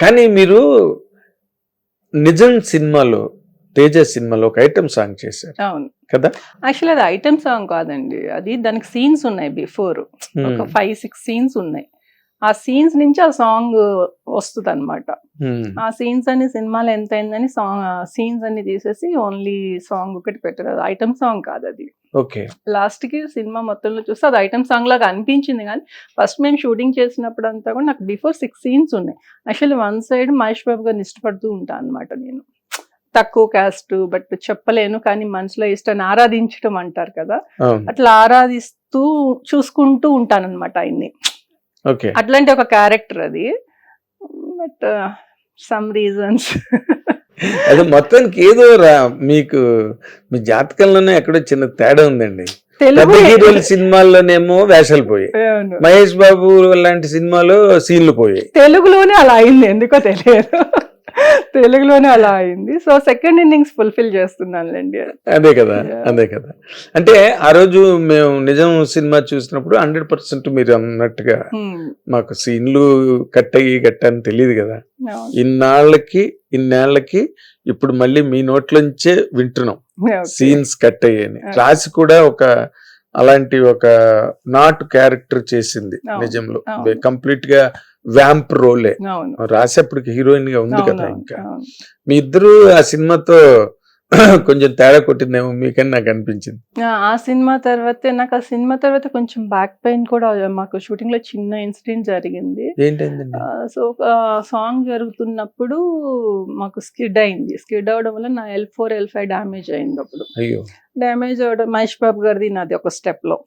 కానీ మీరు నిజం సినిమాలో తేజ సినిమాలో ఒక ఐటమ్ సాంగ్ చేశారు. అవును. కదా? యాక్చువల్లీ అది ఐటమ్ సాంగ్ కాదండి. అది దానికి సీన్స్ ఉన్నాయి బిఫోర్. ఒక. ఫైవ్ సిక్స్ సీన్స్ ఉన్నాయి. ఆ సీన్స్ నుంచి ఆ సాంగ్ వస్తుంది అనమాట. ఆ సీన్స్ అన్ని సినిమాలో ఎంత అయిందని సాంగ్ సీన్స్ అన్ని తీసేసి ఓన్లీ సాంగ్ ఒకటి పెట్టారు. అది ఐటమ్ సాంగ్ కాదు అది. ఓకే. లాస్ట్కి సినిమా మొత్తంలో చూస్తే అది ఐటమ్ సాంగ్ లాగా అనిపించింది కానీ ఫస్ట్ మేము షూటింగ్ చేసినప్పుడు అంతా కూడా నాకు బిఫోర్ సిక్స్ సీన్స్ ఉన్నాయి. Actually one side Mahesh Babu గారిని ఇష్టపడుతూ ఉంటాను అనమాట నేను. తక్కువ క్యాస్ట్ బట్ చెప్పలేను కానీ మనసులో ఇష్టాన్ని ఆరాధించడం అంటారు కదా అట్లా ఆరాధిస్తూ చూసుకుంటూ ఉంటాను అనమాట ఆయన్ని. అట్లాంటి ఒక క్యారెక్టర్ అది. బట్ సమ్ రీజన్స్ అది మొత్తానికి ఏదో రా మీకు మీ జాతకంలోనే ఎక్కడో చిన్న తేడా ఉందండి. తెలుగు హీరోల సినిమాల్లోనేమో వేషాలు పోయాయి. మహేష్ బాబు లాంటి సినిమాలో సీన్లు పోయాయి. తెలుగులోనే అలా అయింది ఎందుకో తెలియదు. తెలుగులోనే అలా అయింది సో సెకండ్ ఇన్నింగ్స్ ఫుల్ఫిల్ చేస్తున్నానులేండి అదే కదా. అదే కదా అంటే ఆ రోజు మేము నిజం సినిమా చూసినప్పుడు హండ్రెడ్ పర్సెంట్ మీరు అన్నట్టుగా Hmm. మాకు సీన్లు కట్ అయ్యి కట్ట అని తెలియదు కదా. ఇన్నాళ్ళకి ఇన్నేళ్ళకి ఇప్పుడు మళ్ళీ మీ నోట్లోంచే వింటున్నాం. సీన్స్ కట్ అయ్యాయని Yeah. రాసి కూడా ఒక అలాంటి ఒక నాట్ క్యారెక్టర్ చేసింది. నిజంలో. కంప్లీట్గా వ్యాంప్ రోలే అవును. రాసి అప్పటికి హీరోయిన్గా ఉంది కదా ఇంకా. మీ ఇద్దరు ఆ సినిమాతో కొంచెం తేడా కొట్టిందేమో మీకని నాకు అనిపించింది. ఆ, సినిమా తర్వాత నాకు ఆ సినిమా తర్వాత కొంచెం బ్యాక్ పెయిన్ కూడా మాకు షూటింగ్లో చిన్న ఇన్సిడెంట్ జరిగింది. ఏంటండి సో సాంగ్ జరుగుతున్నప్పుడు మాకు స్కిడ్ అయింది. స్కిడ్ అవడం వల్ల నా L four L five damage అయింది అప్పుడు. అయ్యో. డ్యామేజ్ అవడం మహేష్ బాబు గారిది నాది ఒక స్టెప్లో.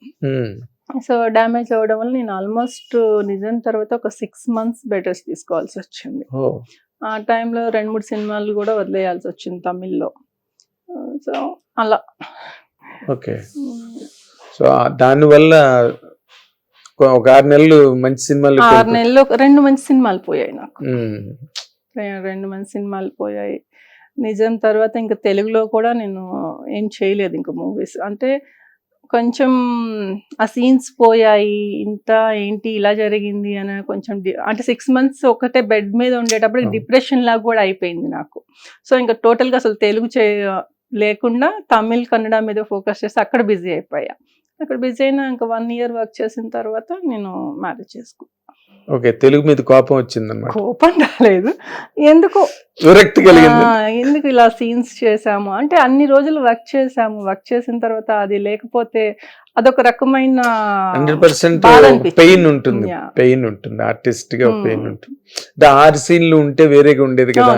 సో డ్యామేజ్ అవడం వల్ల నేను ఆల్మోస్ట్ నిజం తర్వాత ఒక సిక్స్ మంత్స్ బెటర్స్ తీసుకోవాల్సి వచ్చింది. ఆ టైంలో రెండు మూడు సినిమాలు కూడా వదిలేయాల్సి వచ్చింది తమిళ్ళో. సో అలా. ఓకే. సో దానివల్ల ఒక- ఆరు నెలలు మంచి సినిమాలు ఆరు నెలలు రెండు మంచి సినిమాలు పోయాయి నాకు. రెండు మంచి సినిమాలు పోయాయి. నిజం తర్వాత ఇంకా తెలుగులో కూడా నేను ఏం చేయలేదు ఇంకా మూవీస్. అంటే కొంచెం ఆ సీన్స్ పోయాయి ఇంత ఏంటి ఇలా జరిగింది అని కొంచెం అంటే సిక్స్ మంత్స్ ఒకటే బెడ్ మీద ఉండేటప్పుడు. డిప్రెషన్ లాగా కూడా అయిపోయింది నాకు. సో ఇంకా టోటల్గా అసలు తెలుగు చే లేకుండా తమిళ్ కన్నడ మీద ఫోకస్ చేసి అక్కడ బిజీ అయిపోయా. అక్కడ బిజీ అయినా ఇంకా వన్ ఇయర్ వర్క్ చేసిన తర్వాత నేను మ్యారేజ్ చేసుకున్నాను ఓకే తెలుగు మీద కోపం వచ్చింది అనమాట కోపం రాలేదు. ఎందుకో? విరక్తి కలిగింది. ఎందుకు ఇలా సీన్స్ చేసాము అంటే అన్ని రోజులు వర్క్ చేసాము వర్క్ చేసిన తర్వాత అది లేకపోతే అదొక రకమైన హండ్రెడ్ పర్సెంట్. పెయిన్ ఉంటుంది. పెయిన్ ఉంటుంది. ఆర్టిస్ట్గా Hmm. పెయిన్ ఉంటుంది. అంటే ఆరు సీన్లు ఉంటే వేరేగా ఉండేది కదా.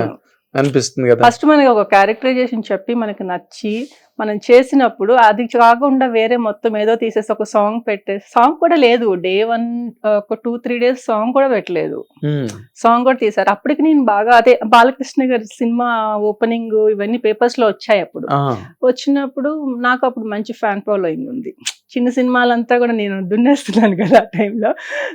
అనిపిస్తుంది కదా. ఫస్ట్ మనకి ఒక క్యారెక్టరైజేషన్ చెప్పి మనకి నచ్చి మనం చేసినప్పుడు అది కాకుండా వేరే మొత్తం ఏదో తీసేసి ఒక సాంగ్ పెట్టే సాంగ్ కూడా లేదు. డే వన్ ఒక టూ త్రీ డేస్ సాంగ్ కూడా పెట్టలేదు. Hmm. సాంగ్ కూడా తీశారు అప్పటికి నేను బాగా అదే బాలకృష్ణ గారి సినిమా ఓపెనింగ్ ఇవన్నీ పేపర్స్లో వచ్చాయి అప్పుడు. వచ్చినప్పుడు నాకు అప్పుడు మంచి ఫ్యాన్ ఫాలోయింగ్ ఉంది. చిన్న సినిమాలంతా కూడా నేను దున్నేస్తున్నాను కదా ఆ టైంలో.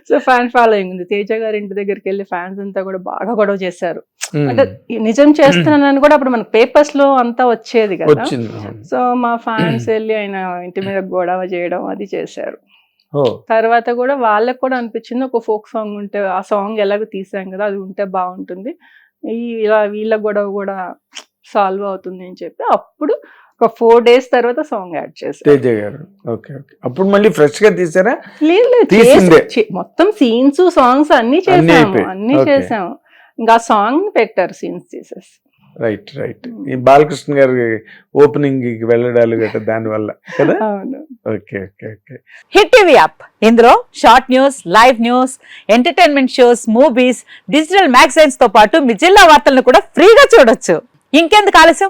సో ఫ్యాన్ ఫాలోయింగ్ ఉంది. తేజ గారి ఇంటి దగ్గరికి వెళ్ళి ఫ్యాన్స్ అంతా కూడా బాగా గొడవ చేశారు. అంటే నిజం చేస్తున్నానని కూడా అప్పుడు మనకు పేపర్స్లో అంతా వచ్చేది కదా. సో మా ఫ్యాన్స్ వెళ్ళి ఆయన ఇంటి మీద గొడవ చేయడం అది చేశారు. తర్వాత కూడా వాళ్ళకి కూడా అనిపించింది ఒక ఫోక్ సాంగ్ ఉంటే ఆ సాంగ్ ఎలాగో తీసాం కదా అది ఉంటే బాగుంటుంది. ఈ ఇలా వీళ్ళ గొడవ కూడా సాల్వ్ అవుతుంది అని చెప్పి అప్పుడు ఒక ఫోర్ డేస్ తర్వాత సాంగ్ యాడ్ చేశారు. తేజ గారు. Okay okay. అప్పుడు మళ్ళీ ఫ్రెష్గా తీసారా? లేదు లేదు. చే- మొత్తం సీన్స్ సాంగ్స్ అన్ని అన్నీ చేసాము అయిపోయాయి. అన్ని Okay. చేసాము. ఇంకా సాంగ్ పెట్టారు సీన్స్ తీసేసి. Right right. ఈ బాలకృష్ణ గారి ఓపెనింగ్కి వెళ్ళడాలు గట్రా దాని వల్ల కదా? అవును. Okay okay okay. Hit TV app. ఇందులో short news live news entertainment shows movies digital మ్యాగజైన్స్తో పాటు మీ జిల్లా వార్తలను కూడా ఫ్రీగా చూడొచ్చు. ఇంకెందుకు ఆలస్యం?